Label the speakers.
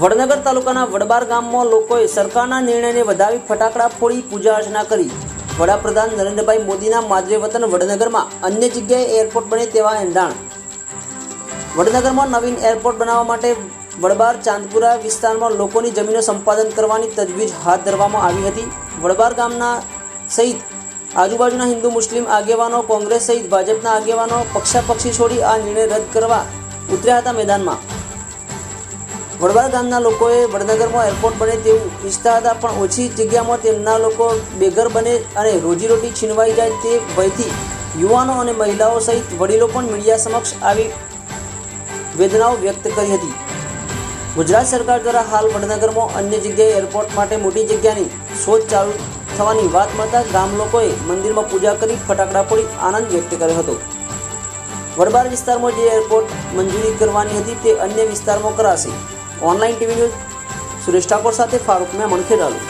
Speaker 1: વડનગર તાલુકાના વડબાર ગામમાં લોકોએ સરકારના નિર્ણયને વધાવી ફટાકડા ફોડી પૂજા અર્ચના કરી. વડાપ્રધાન નરેન્દ્રભાઈ મોદીના માદરે વતન વડનગરમાં અન્ય જગ્યાએ એરપોર્ટ બને તેવા એંધાણ. વડનગરમાં નવીન એરપોર્ટ બનાવવા માટે વડબાર ચાંદપુરા વિસ્તારમાં લોકોની જમીનો સંપાદન કરવાની તજવીજ હાથ ધરવામાં આવી હતી. વડબાર ગામના સહિત આજુબાજુના હિન્દુ મુસ્લિમ આગેવાનો, કોંગ્રેસ સહિત ભાજપના આગેવાનો પક્ષાપક્ષી છોડી આ નિર્ણય રદ કરવા ઉતર્યા હતા મેદાનમાં. વડવાડ ગામના લોકોએ વડનગરમાં એરપોર્ટ બને તેવું ઈચ્છતા હતા, પણ ઓછી જગ્યામાં તેમના લોકો બેઘર બને અને રોજીરોટી છીનવાઈ જાય તે ભયથી યુવાનો અને મહિલાઓ સહિત વડીલો પણ મીડિયા સમક્ષ આવી વેદનાઓ વ્યક્ત કરી હતી. ગુજરાત સરકાર દ્વારા હાલ વડનગરમાં અન્ય જગ્યાએ એરપોર્ટ માટે મોટી જગ્યાની શોધ ચાલુ થવાની વાત મળતા ગામ લોકોએ મંદિરમાં પૂજા કરી ફટાકડા ફોડી આનંદ વ્યક્ત કર્યો હતો. વડબાર વિસ્તારમાં જે એરપોર્ટ મંજૂરી કરવાની હતી તે અન્ય વિસ્તારમાં કરાશે. Online TV news Suresh Thakor સાથે ફારૂક મેમણ ખેડાલુ